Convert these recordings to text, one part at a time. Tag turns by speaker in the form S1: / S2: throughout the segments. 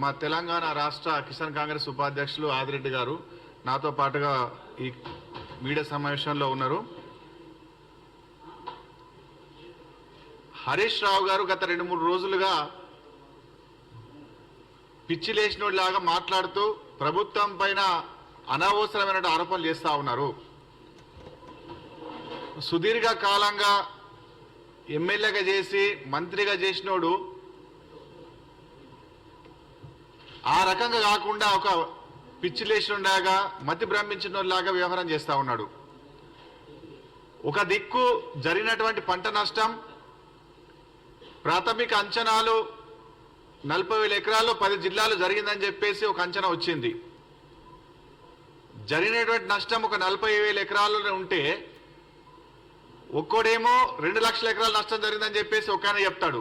S1: మా తెలంగాణ రాష్ట్ర కిసాన్ కాంగ్రెస్ ఉపాధ్యక్షులు ఆదిరెడ్డి గారు నాతో పాటుగా ఈ మీడియా సమావేశంలో ఉన్నారు. హరీష్ రావు గారు గత రెండు మూడు రోజులుగా పిచ్చి లేచినోడిలాగా మాట్లాడుతూ ప్రభుత్వం పైన అనవసరమైన ఆరోపణలు చేస్తూ ఉన్నారు. సుదీర్ఘ కాలంగా ఎమ్మెల్యేగా చేసి మంత్రిగా చేసినోడు ఆ రకంగా కాకుండా ఒక పిచ్చి లేచినలాగా మతి భ్రమించినలాగా వ్యవహారం చేస్తూ ఉన్నాడు. ఒక దిక్కు జరిగినటువంటి పంట నష్టం ప్రాథమిక అంచనాలు నలభై వేల ఎకరాల్లో పది జిల్లాలు జరిగిందని చెప్పేసి ఒక అంచనా వచ్చింది. జరిగినటువంటి నష్టం ఒక నలభై వేల ఎకరాల్లో ఉంటే ఒక్కోడేమో రెండు లక్షల ఎకరాల నష్టం జరిగిందని చెప్పేసి ఒక ఆయన చెప్తాడు.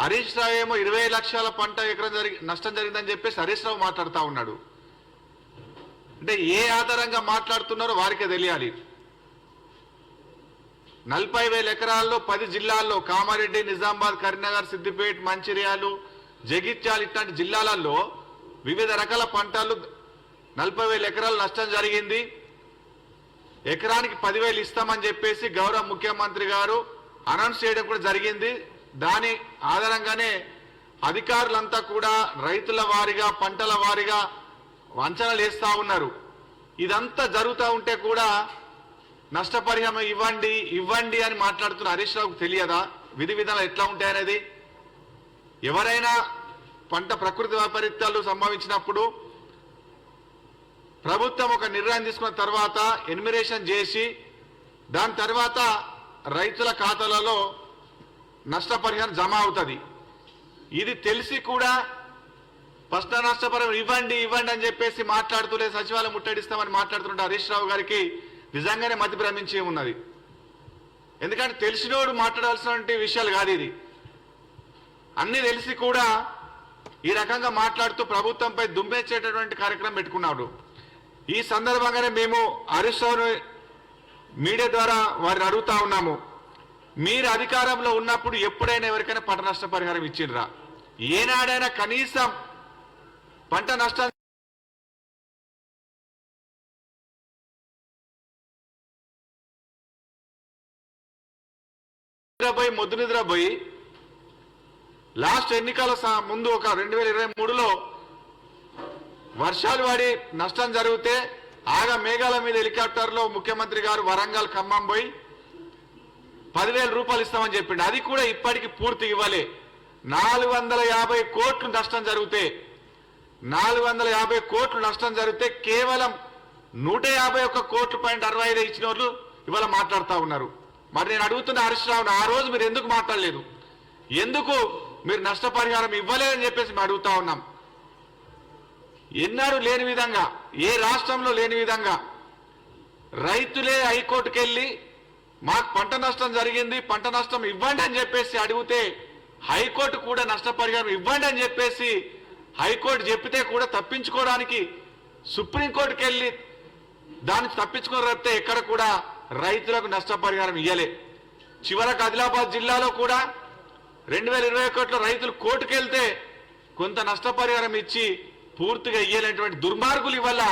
S1: హరీష్ రావు ఏమో ఇరవై లక్షల పంట ఎకరం జరిగి నష్టం జరిగిందని చెప్పేసి హరీష్ రావు మాట్లాడుతూ ఉన్నాడు. అంటే ఏ ఆధారంగా మాట్లాడుతున్నారో వారికే తెలియాలి. నలభై వేల ఎకరాల్లో పది జిల్లాల్లో కామారెడ్డి నిజామాబాద్ కరీంనగర్ సిద్దిపేట మంచిర్యాలు జగిత్యాల ఇట్లాంటి జిల్లాలలో వివిధ రకాల పంటలు నలభై వేల ఎకరాలు నష్టం జరిగింది. ఎకరానికి పదివేలు ఇస్తామని చెప్పేసి గౌరవ ముఖ్యమంత్రి గారు అనౌన్స్ చేయడం కూడా జరిగింది. దాని ఆధారంగానే అధికారులంతా కూడా రైతుల వారిగా పంటల వారిగా వంచనలు వేస్తూ ఉన్నారు. ఇదంతా జరుగుతూ ఉంటే కూడా నష్టపరిహారం ఇవ్వండి ఇవ్వండి అని మాట్లాడుతున్న హరీష్ రావుకు తెలియదా? విధి విధానాలు ఎట్లా ఉంటాయనేది ఎవరైనా పంట ప్రకృతి వైపరీత్యాలు సంభవించినప్పుడు ప్రభుత్వం ఒక నిర్ణయం తీసుకున్న తర్వాత ఎన్మిరేషన్ చేసి దాని తర్వాత రైతుల ఖాతాలలో నష్టపరిహారం జమ అవుతుంది. ఇది తెలిసి కూడా ఫస్ట్ నష్టపరిహారం ఇవ్వండి ఇవ్వండి అని చెప్పేసి మాట్లాడుతూనే సచివాలయం ముట్టడిస్తామని మాట్లాడుతుంటే హరీష్ రావు గారికి నిజంగానే మతి భ్రమించి ఉన్నది. ఎందుకంటే తెలిసినోడు మాట్లాడాల్సినటువంటి విషయాలు కాదు ఇది. అన్ని తెలిసి కూడా ఈ రకంగా మాట్లాడుతూ ప్రభుత్వంపై దుమ్మెచ్చేటటువంటి కార్యక్రమం పెట్టుకున్నాడు. ఈ సందర్భంగానే మేము హరీష్ రావును మీడియా ద్వారా వారిని అడుగుతా ఉన్నాము. మీరు అధికారంలో ఉన్నప్పుడు ఎప్పుడైనా ఎవరికైనా పంట నష్ట పరిహారం ఇచ్చిండ్రా? ఏనాడైనా కనీసం పంట నష్టం నిద్రపోయి మొద్దు నిద్రపోయి లాస్ట్ ఎన్నికల ముందు ఒక రెండు వేల ఇరవై మూడులో వర్షాలు పడి నష్టం జరిగితే ఆగా మేఘాల మీద హెలికాప్టర్లో ముఖ్యమంత్రి గారు వరంగల్ ఖమ్మం పోయి పదివేల రూపాయలు ఇస్తామని చెప్పిండు. అది కూడా ఇప్పటికి పూర్తి ఇవ్వాలి. నాలుగు వందల యాభై కోట్లు నష్టం జరిగితే నాలుగు వందల యాభై కోట్లు నష్టం జరిగితే కేవలం నూట యాభై ఒక్క కోట్లు పాయింట్ అరవై ఐదు ఇచ్చిన వాళ్ళు ఇవాళ మాట్లాడుతూ ఉన్నారు. మరి నేను అడుగుతున్న హరీష్ రావును ఆ రోజు మీరు ఎందుకు మాట్లాడలేదు? ఎందుకు మీరు నష్టపరిహారం ఇవ్వలేదని చెప్పేసి మేము అడుగుతా ఉన్నాం. ఎన్నడూ లేని విధంగా ఏ రాష్ట్రంలో లేని విధంగా రైతులే హైకోర్టుకెళ్ళి మాకు పంట నష్టం జరిగింది పంట నష్టం ఇవ్వండి అని చెప్పేసి అడిగితే హైకోర్టు కూడా నష్టపరిహారం ఇవ్వండి అని చెప్పేసి హైకోర్టు చెప్పితే కూడా తప్పించుకోవడానికి సుప్రీంకోర్టుకి వెళ్ళి దాన్ని తప్పించుకోకపోతే ఎక్కడ కూడా రైతులకు నష్టపరిహారం ఇవ్వలే చివరకు ఆదిలాబాద్ జిల్లాలో కూడా రెండు వేల ఇరవై ఒకటిలో రైతులు కోర్టుకు వెళ్తే కొంత నష్టపరిహారం ఇచ్చి పూర్తిగా ఇయ్యలేటువంటి దుర్మార్గులు ఇవల్ల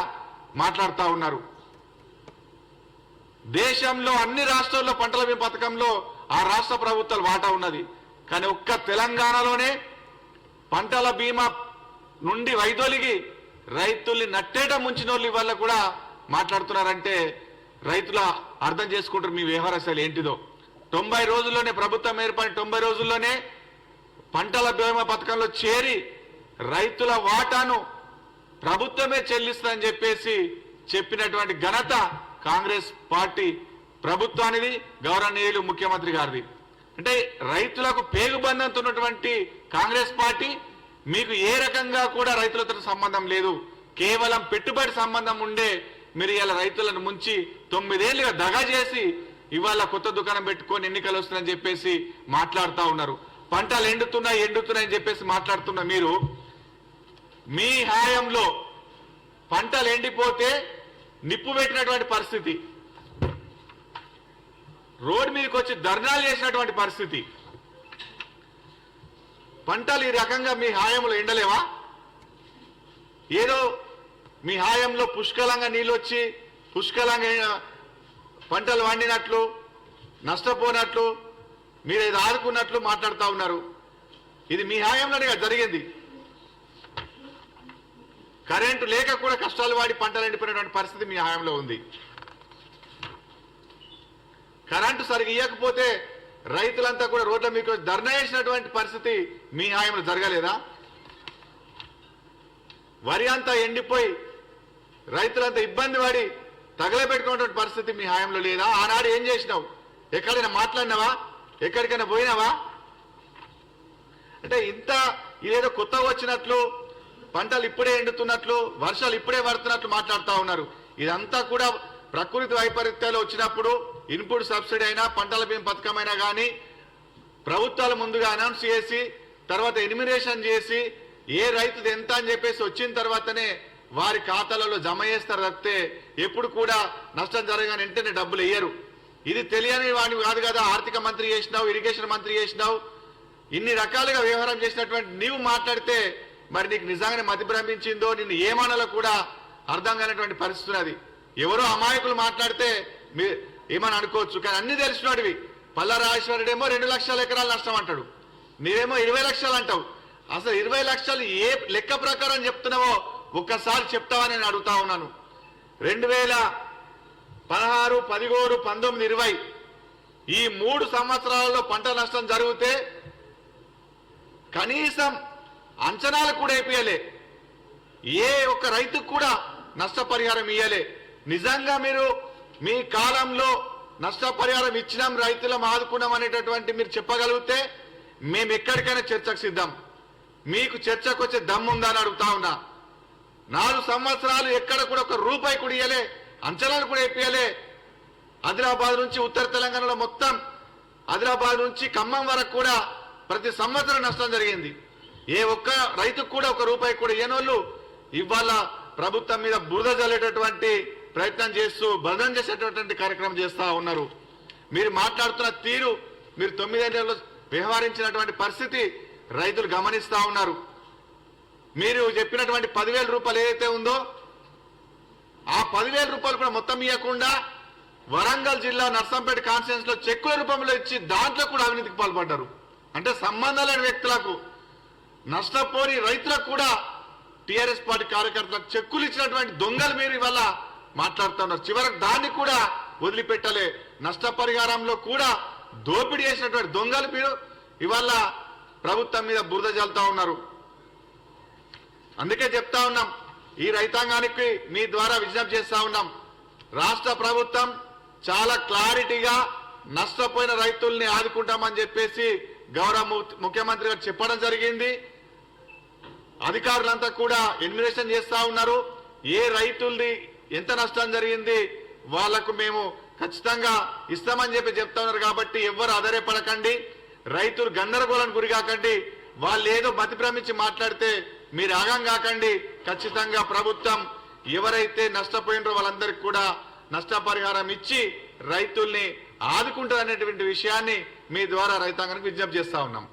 S1: మాట్లాడుతూ ఉన్నారు. దేశంలో అన్ని రాష్ట్రాల్లో పంటల బీమా పథకంలో ఆ రాష్ట్ర ప్రభుత్వాలు వాటా ఉన్నది. కానీ ఒక్క తెలంగాణలోనే పంటల బీమా నుండి వైదొలిగి రైతుల్ని నట్టేట ముంచిన వాళ్ళు వల్ల కూడా మాట్లాడుతున్నారంటే రైతుల అర్థం చేసుకుంటారు మీ వ్యవహార శైలి ఏంటిదో. తొంభై రోజుల్లోనే ప్రభుత్వం ఏర్పడిన తొంభై రోజుల్లోనే పంటల బీమా పథకంలో చేరి రైతుల వాటాను ప్రభుత్వమే చెల్లిస్తుందని చెప్పేసి చెప్పినటువంటి ఘనత కాంగ్రెస్ పార్టీ ప్రభుత్వానిది గౌరవనీయులు ముఖ్యమంత్రి గారిది. అంటే రైతులకు పేగుబంధంతో ఉన్నటువంటి కాంగ్రెస్ పార్టీ మీకు ఏ రకంగా కూడా రైతులతో సంబంధం లేదు. కేవలం పెట్టుబడి సంబంధం ఉండే మీరు ఇలా రైతులను ముంచి తొమ్మిదేళ్ళుగా దగా చేసి ఇవాళ కొత్త దుకాణం పెట్టుకొని ఎన్నికలు వస్తున్నాయని చెప్పేసి మాట్లాడుతూ ఉన్నారు. పంటలు ఎండుతున్నాయి ఎండుతున్నాయని చెప్పేసి మాట్లాడుతున్న మీరు మీ హాయంలో పంటలు ఎండిపోతే నిప్పు పెట్టినటువంటి పరిస్థితి. రోడ్ మీదకి వచ్చి ధర్నాలు చేసినటువంటి పరిస్థితి. పంటలు ఈ రకంగా మీ హాయంలో ఎండలేవా? ఏదో మీ హాయంలో పుష్కలంగా నీళ్ళు వచ్చి పుష్కలంగా పంటలు వండినట్లు నష్టపోనట్లు మీరు ఏదో ఆదుకున్నట్లు మాట్లాడుతూ ఉన్నారు. ఇది మీ హాయంలోనే జరిగింది. కరెంటు లేక కూడా కష్టాలు వాడి పంటలు ఎండిపోయినటువంటి పరిస్థితి మీ హాయంలో ఉంది. కరెంటు సరిగ్గా ఇవ్వకపోతే రైతులంతా కూడా రోడ్ల మీకు ధర్నా చేసినటువంటి పరిస్థితి మీ హాయంలో జరగలేదా? వరి అంతా ఎండిపోయి రైతులంతా ఇబ్బంది పడి తగలబెట్టుకున్నటువంటి పరిస్థితి మీ హాయంలో లేదా? ఆనాడు ఏం చేసినావు? ఎక్కడైనా మాట్లాడినావా? ఎక్కడికైనా పోయినావా? అంటే ఇంత ఇదేదో కొత్తగా వచ్చినట్లు పంటలు ఇప్పుడే ఎండుతున్నట్లు వర్షాలు ఇప్పుడే పడుతున్నట్లు మాట్లాడుతూ ఉన్నారు. ఇదంతా కూడా ప్రకృతి వైపరీత్యాలు వచ్చినప్పుడు ఇన్పుట్ సబ్సిడీ అయినా పంటల బీమా పథకమైనా కానీ ప్రభుత్వాలు ముందుగా అనౌన్స్ చేసి తర్వాత ఎనిమినేషన్ చేసి ఏ రైతుది ఎంత అని చెప్పేసి వచ్చిన తర్వాతనే వారి ఖాతాలలో జమ చేస్తారు తప్పితే ఎప్పుడు కూడా నష్టం జరగని వెంటనే డబ్బులు వేయరు. ఇది తెలియని వాడిని కాదు కదా ఆర్థిక మంత్రి చేసినావు ఇరిగేషన్ మంత్రి చేసినావు ఇన్ని రకాలుగా వ్యవహారం చేసినటువంటి నీవు మాట్లాడితే మరి నీకు నిజంగానే మతి భ్రమించిందో నిన్ను ఏమనాలో కూడా అర్థం కానటువంటి పరిస్థితి అది ఎవరో అమాయకులు మాట్లాడితే మీ ఏమని అనుకోవచ్చు కానీ అన్ని తెలిసినోడివి. పల్లా రాజేశ్వరుడేమో రెండు లక్షల ఎకరాలు నష్టం అంటాడు నీవేమో ఇరవై లక్షలు అంటావు. అసలు ఇరవై లక్షలు ఏ లెక్క ప్రకారం చెప్తున్నావో ఒక్కసారి చెప్తావని నేను అడుగుతా ఉన్నాను. రెండు వేల పదహారు పదిహేడు పంతొమ్మిది ఇరవై ఈ మూడు సంవత్సరాలలో పంట నష్టం జరిగితే కనీసం అంచనాలు కూడా అయిపోయలే ఏ ఒక్క రైతుకు కూడా నష్టపరిహారం ఇయ్యలే. నిజంగా మీరు మీ కాలంలో నష్టపరిహారం ఇచ్చినాం రైతులం ఆదుకున్నాం అనేటటువంటి మీరు చెప్పగలిగితే మేము ఎక్కడికైనా చర్చకు సిద్ధం. మీకు చర్చకు వచ్చే దమ్ముందా అని అడుగుతా ఉన్నా. నాలుగు సంవత్సరాలు ఎక్కడ కూడా ఒక రూపాయి కూడా ఇయ్యలే అంచనాలు కూడా ఇప్పియలే ఆదిలాబాద్ నుంచి ఉత్తర తెలంగాణలో మొత్తం ఆదిలాబాద్ నుంచి ఖమ్మం వరకు కూడా ప్రతి సంవత్సరం నష్టం జరిగింది. ఏ ఒక్క రైతుకు కూడా ఒక రూపాయి కూడా ఏనోళ్ళు ఇవాళ ప్రభుత్వం మీద బురద జల్లేటటువంటి ప్రయత్నం చేస్తూ బదనం చేసేటటువంటి కార్యక్రమం చేస్తూ ఉన్నారు. మీరు మాట్లాడుతున్న తీరు మీరు తొమ్మిదేళ్ళలో వ్యవహరించినటువంటి పరిస్థితి రైతులు గమనిస్తూ ఉన్నారు. మీరు చెప్పినటువంటి పదివేల రూపాయలు ఏదైతే ఉందో ఆ పదివేల రూపాయలు కూడా మొత్తం ఇవ్వకుండా వరంగల్ జిల్లా నర్సంపేట కాన్స్టిట్యూన్స్లో చెక్కుల రూపంలో ఇచ్చి దాంట్లో కూడా అవినీతికి పాల్పడ్డారు. అంటే సంబంధం లేని వ్యక్తులకు నష్టపోని రైతులకు కూడా టిఆర్ఎస్ పార్టీ కార్యకర్తలకు చెక్కులు ఇచ్చినటువంటి దొంగలు మీరు ఇవాళ మాట్లాడుతున్నారు. చివరకు దాన్ని కూడా వదిలిపెట్టలే. నష్టపరిహారంలో కూడా దోపిడీ చేసినటువంటి దొంగలు మీరు ఇవాళ ప్రభుత్వం మీద బురద జల్లుతా ఉన్నారు. అందుకే చెప్తా ఉన్నాం. ఈ రైతాంగానికి మీ ద్వారా విజ్ఞప్తి చేస్తా ఉన్నాం. రాష్ట్ర ప్రభుత్వం చాలా క్లారిటీగా నష్టపోయిన రైతుల్ని ఆదుకుంటామని చెప్పేసి గౌరవ ముఖ్యమంత్రి గారు చెప్పడం జరిగింది. అధికారులంతా కూడా ఎన్మినేషన్ చేస్తా ఉన్నారు. ఏ రైతుల్ని ఎంత నష్టం జరిగింది వాళ్ళకు మేము ఖచ్చితంగా ఇస్తామని చెప్పి చెప్తా ఉన్నారు కాబట్టి ఎవ్వరు ఆధారపడకండి. రైతులు గందరగోళం గురి కాకండి. వాళ్ళు ఏదో బతిభ్రమించి మాట్లాడితే మీరు ఆగం కాకండి. ఖచ్చితంగా ప్రభుత్వం ఎవరైతే నష్టపోయినరో వాళ్ళందరికీ కూడా నష్టపరిహారం ఇచ్చి రైతుల్ని ఆదుకుంటారనేటువంటి విషయాన్ని మీ ద్వారా రైతాంగానికి విజ్ఞప్తి చేస్తా ఉన్నాం.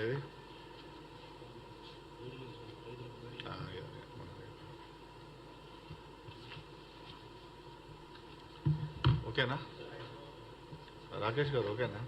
S1: ఏది ఓకేనా రాకేష్ గారు ఓకేనా